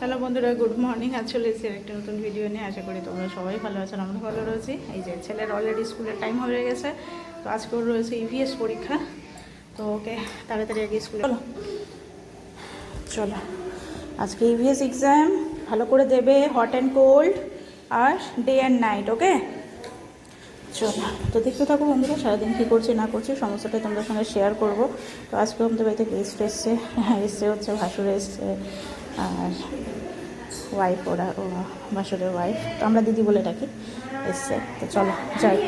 Hello বন্ধুরা, good morning. আজ চলে এসেছি একটা নতুন ভিডিও নিয়ে। আশা করি তোমরা সবাই ভালো আছো আমরা ভালো রয়েছি। এই যে ছেলের অলরেডি স্কুলের টাইম হয়ে গেছে, তো আজকে ওর রয়েছে ইভিএস পরীক্ষা। তো ওকে তাড়াতাড়ি আগে স্কুলে চলো। চলো। আজকে ইভিএস এক্সাম ভালো করে দেবে হট অ্যান্ড কোল্ড আর ডে অ্যান্ড নাইট ওকে? চলো। তো দেখতে থাকো বন্ধুরা, সারাদিন কী করছি, না করছি, সমস্তটাই তোমাদের সঙ্গে শেয়ার করব। তো আজকে আমাদের বাড়িতে গেস্ট এসছে এসছে হচ্ছে ভাসুর, এসছে আর ওয়াইফ ওরা, ও ভাসুরের ওয়াইফ তো আমরা দিদি বলে ডাকি। এসছে। তো চলো, যাই।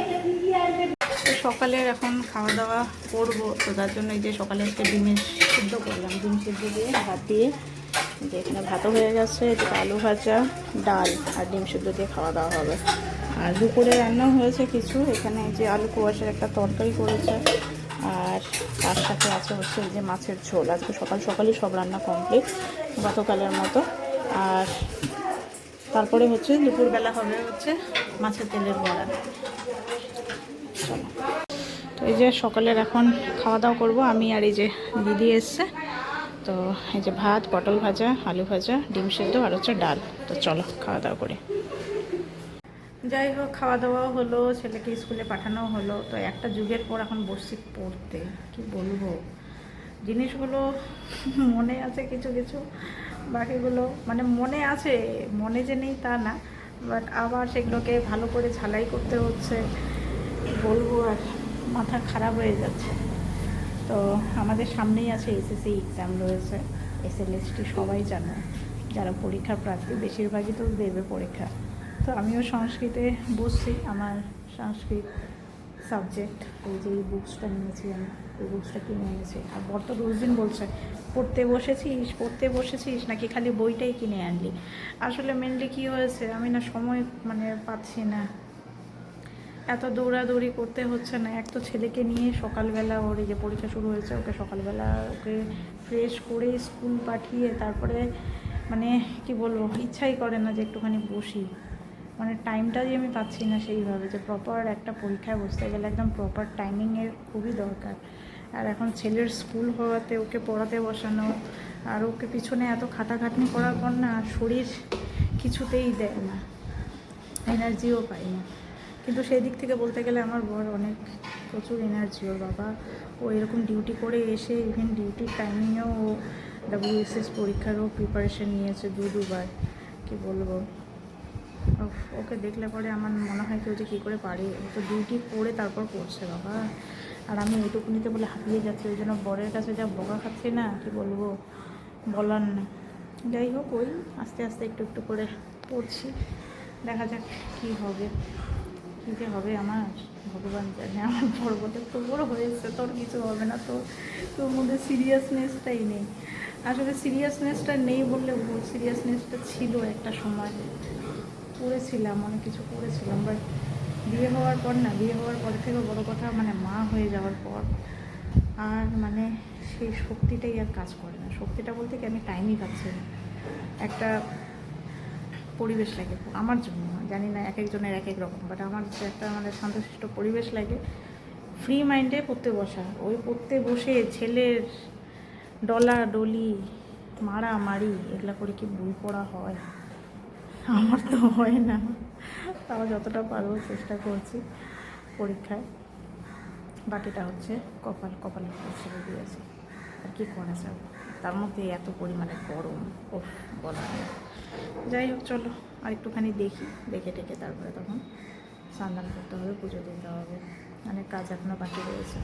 সকালের এখন খাওয়া দাওয়া করব। তো তার জন্য এই যে সকালে একটা ডিমের সিদ্ধ করলাম। ডিম সিদ্ধ দিয়ে ভাত দিয়ে যে এখানে ভাতও হয়ে গেছে এদিকে আলু ভাজা, ডাল আর ডিম সিদ্ধ দিয়ে খাওয়া দাওয়া হবে। আর দুপুরে রান্না হয়েছে কিছু। এখানে যে আলু কুয়াশার একটা তরকারি করেছে। আর তার সাথে আছে হচ্ছে যে মাছের ঝোল। আজকে সকাল সকালই সব রান্না কমপ্লিট গতকালের মতো। আর তারপরে হচ্ছে দুপুরবেলা হবে হচ্ছে মাছের তেলের বড়া। তো এই যে সকালের এখন খাওয়া দাওয়া করব। আমি আর এই যে দিদি এসছে। তো এই যে ভাত, পটল ভাজা, আলু ভাজা, ডিম সেদ্ধ আর হচ্ছে ডাল। তো চলো খাওয়া দাওয়া করে। যাই হোক খাওয়া দাওয়াও হলো, ছেলেকে স্কুলে পাঠানো হলো। তো একটা যুগের পর এখন বসছি পড়তে। কি বলব? জিনিসগুলো মনে আছে কিছু কিছু। বাকিগুলো মানে মনে আছে, মনে যে নেই তা না। বাট আবার সেগুলোকে ভালো করে ঝালাই করতে হচ্ছে। বলব আর, মাথা খারাপ হয়ে যাচ্ছে। তো আমাদের সামনেই আছে এসএসসি এক্সাম রয়েছে। এসএলএসটি সবাই জানে। যারা পরীক্ষার প্রার্থী, বেশিরভাগই তো দেবে পরীক্ষা। তো আমিও সংস্কৃতে বসছি, আমার সংস্কৃত সাবজেক্ট, এই যে এই বুকসটা নিয়েছি আমি, এই বুকসটা কিনে এনেছি। আর বর তো রোজ দিন বলছে, পড়তে বসেছিস পড়তে বসেছিস, নাকি খালি বইটাই কিনে আনলি? আসলে মেনলি কী হয়েছে, আমি না সময় মানে পাচ্ছি না। এত দৌড়াদৌড়ি করতে হচ্ছে না, এক তো ছেলেকে নিয়ে সকালবেলা ওর এই যে পরীক্ষা শুরু হয়েছে, ওকে সকালবেলা ওকে ফ্রেশ করে স্কুল পাঠিয়ে তারপরে মানে কি বলব, ইচ্ছাই করে না যে একটুখানি বসি। মানে টাইমটাই আমি পাচ্ছি না সেইভাবে, যে প্রপার একটা পরীক্ষায় বসতে গেলে একদম প্রপার টাইমিংয়ের খুবই দরকার। আর এখন ছেলের স্কুল হওয়াতে, ওকে পড়াতে বসানো, আর ওকে পিছনে এত খাটাখাটনি করার পর না শরীর কিছুতেই দেয় না এনার্জিও পাই না। কিন্তু সেই দিক থেকে বলতে গেলে আমার বর অনেক প্রচুর এনার্জি ওর বাবা ও এরকম ডিউটি করে এসে ইভেন ডিউটির টাইমিংয়েও ডাব্লিউএসএস পরীক্ষারও প্রিপারেশন নিয়েছে দু দুবার কি বলব? ওকে দেখলে পরে আমার মনে হয় কেউ যে কী করে পারে? ও তো ডিউটি করে তারপর করছে, বাবা। আর আমি এইটুকুনিতে বলে হাঁপিয়ে যাচ্ছি, ওই জন্য বরের কাছে যা বকা খাচ্ছি না, কি বলব? বলার না। যাই হোক, ওই আস্তে আস্তে একটু একটু করে পড়ছি দেখা যাক কী হবে। কী যে হবে আমার? ভগবান জানে আমার পর্বতে তো বড় হয়েছে তোর কিছু হবে না তো। তোর মধ্যে সিরিয়াসনেসটাই নেই। আসলে সিরিয়াসনেসটা নেই বললে ভুল। সিরিয়াসনেসটা ছিল একটা সময়। করেছিলাম, অনেক কিছু করেছিলাম বাট বিয়ে হওয়ার পর না, বিয়ে হওয়ার পর থেকে বড় কথা মানে মা হয়ে যাওয়ার পর আর মানে সেই শক্তিটাই আর কাজ করে না। শক্তিটা বলতে কি আমি টাইমই পাচ্ছি না। একটা পরিবেশ লাগে আমার জন্য, জানি না এক একজনের এক এক রকম বাট আমার একটা মানে শান্তশিষ্ট পরিবেশ লাগে ফ্রি মাইন্ডে পড়তে বসা। ওই পড়তে বসে ছেলের ডলা ডলি মারা মারি এগুলা করে কি বই পড়া হয়? আমার তো হয় না। তাও যতটা পারব চেষ্টা করছি পরীক্ষায়। বাকিটা হচ্ছে কপাল, কপালে ছেড়ে দিয়েছি আর কি করা যাবে? তার মধ্যে এত পরিমাণে গরম ও বলা হয় যাই হোক, চলো, আর একটুখানি দেখি। দেখে টেকে তারপরে তখন স্নান করতে হবে, পুজো দিতে হবে। অনেক কাজ এখনও বাকি রয়েছে।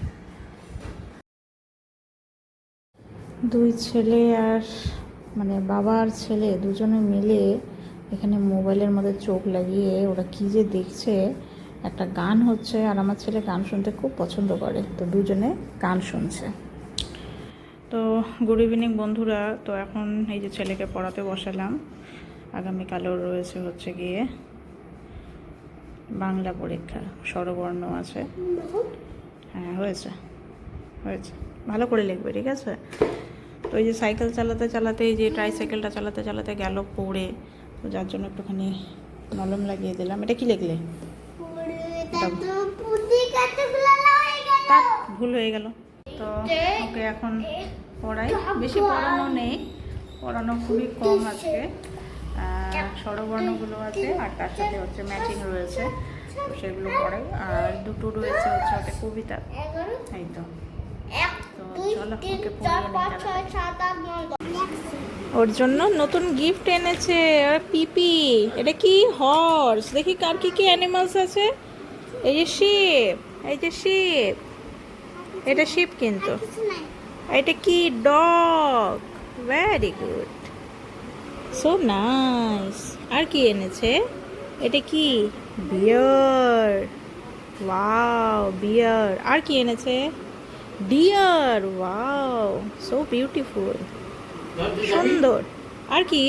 দুই ছেলে আর মানে বাবা আর ছেলে দুজনে মিলে এখানে মোবাইলের মধ্যে চোখ লাগিয়ে ওরা কী যে দেখছে, একটা গান হচ্ছে আর আমার ছেলে গান শুনতে খুব পছন্দ করে। তো দুজনে গান শুনছে। তো গুড ইভিনিং বন্ধুরা, তো এখন এই যে ছেলেকে পড়াতে বসালাম। আগামীকালও রয়েছে হচ্ছে গিয়ে বাংলা পরীক্ষা, স্বরবর্ণ আছে। হ্যাঁ হয়েছে হয়েছে। ভালো করে লিখবে, ঠিক আছে? তো এই যে সাইকেল চালাতে চালাতে, এই যে ট্রাইসাইকেলটা চালাতে চালাতে গেল পড়ে। তো যার জন্য একটুখানি নলম লাগিয়ে দিলাম। এটা কি লিখলে? তা ভুল হয়ে গেল। তো ওকে এখন পড়াই। বেশি পড়ানো নেই। পড়ানো খুবই কম আজকে। আহ, স্বরবর্ণগুলো আছে আর তার সাথে হচ্ছে ম্যাচিং রয়েছে। সেগুলো পড়ে আর দুটো রয়েছে হচ্ছে ওটা কবিতা। এই তো। তো চলো, ওকে পরিয়ে ওর জন্য নতুন গিফট এনেছে। পিপি এটা কি হর্স দেখি কার কি কি অ্যানিমালস আছে। এই যে শিপ এই যে শিপ এটা শিপ কিন্তু। এটা কি dog very good so nice আর কি এনেছে? এটা কি? বিয়ার ওয়াও বিয়ার আর কি এনেছে? ডিয়ার ওয়াও সো বিউটিফুল সুন্দর। আর কি?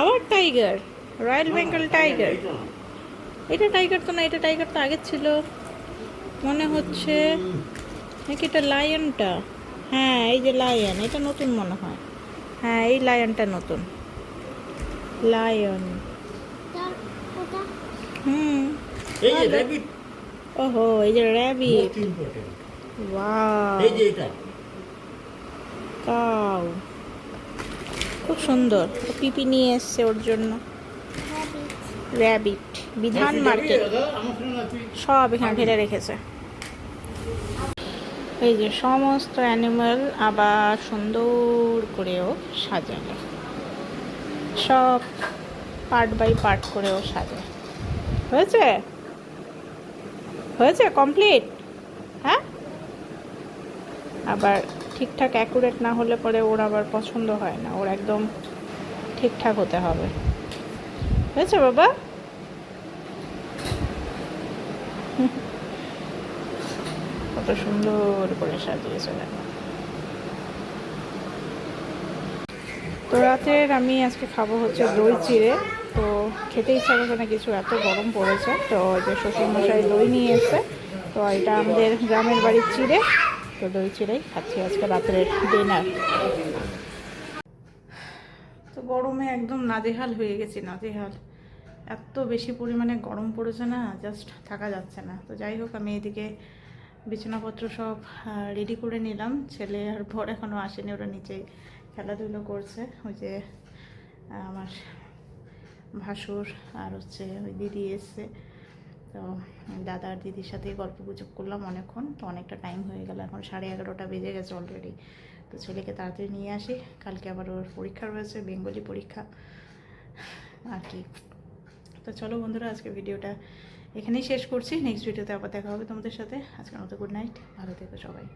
আবার টাইগার রয়্যাল বেঙ্গল টাইগার এটা টাইগার তো না এটা টাইগার তো আগের ছিল। মনে হচ্ছে নাকি এটা লায়নটা হ্যাঁ এই যে লায়ন এটা নতুন মনে হয়। হ্যাঁ এই লায়নটা নতুন। লায়ন হুম। এই যে র্যাবিট ওহো এই যে র্যাবিট ওয়াও এই যে এটা। কাউ খুব সুন্দর। পিপি নিয়ে এসছে ওর জন্য। র্যাবিট। বিধান মার্কেট। সব এখানে ঢেলে রেখেছে। এই যে সমস্ত অ্যানিমাল আবার সুন্দর করেও সাজানো সব পার্ট বাই পার্ট করেও সাজায়। হয়েছে? হয়েছে কমপ্লিট? হ্যাঁ? আবার ঠিকঠাক অ্যাকুরেট না হলে পরে ওর আবার পছন্দ হয় না। ওর একদম ঠিকঠাক হতে হবে। হয়েছে বাবা? কত সুন্দর করে সাজিয়েছে তো রাতের আমি আজকে খাব হচ্ছে দই চিড়ে। তো খেতে ইচ্ছা করছে না, কিছু এত গরম পড়েছে। তো যে শ্বশুরমশাই দই নিয়ে এসে তো এটা আমাদের গ্রামের বাড়ির চিড়ে। তো দই চিড়েই খাচ্ছি আজকে রাতের ডিনার তো গরমে একদম নাজেহাল হয়ে গেছি, নাজেহাল। এত বেশি পরিমাণে গরম পড়েছে না জাস্ট থাকা যাচ্ছে না। তো যাই হোক, আমি এদিকে বিছানাপত্র সব রেডি করে নিলাম। ছেলে আর ভর এখনও আসেনি, ওরা নিচে খেলাধুলো করছে। ওই যে আমার ভাসুর আর হচ্ছে ওই দিদি এসছে। তো দাদা আর দিদির সাথে গল্প গুজব করলাম অনেকক্ষণ, তো অনেকটা টাইম হয়ে গেল, এখন সাড়ে এগারোটা বেজে গেছে অলরেডি তো ছেলেকে তাড়াতাড়ি নিয়ে আসি, কালকে আবার ওর পরীক্ষা রয়েছে, বেঙ্গলি পরীক্ষা। আর কি। তো চলো বন্ধুরা, আজকে ভিডিওটা এখানেই শেষ করছি নেক্সট ভিডিওতে আবার দেখা হবে তোমাদের সাথে। আজকের মতো গুড নাইট ভালো থেকো সবাই।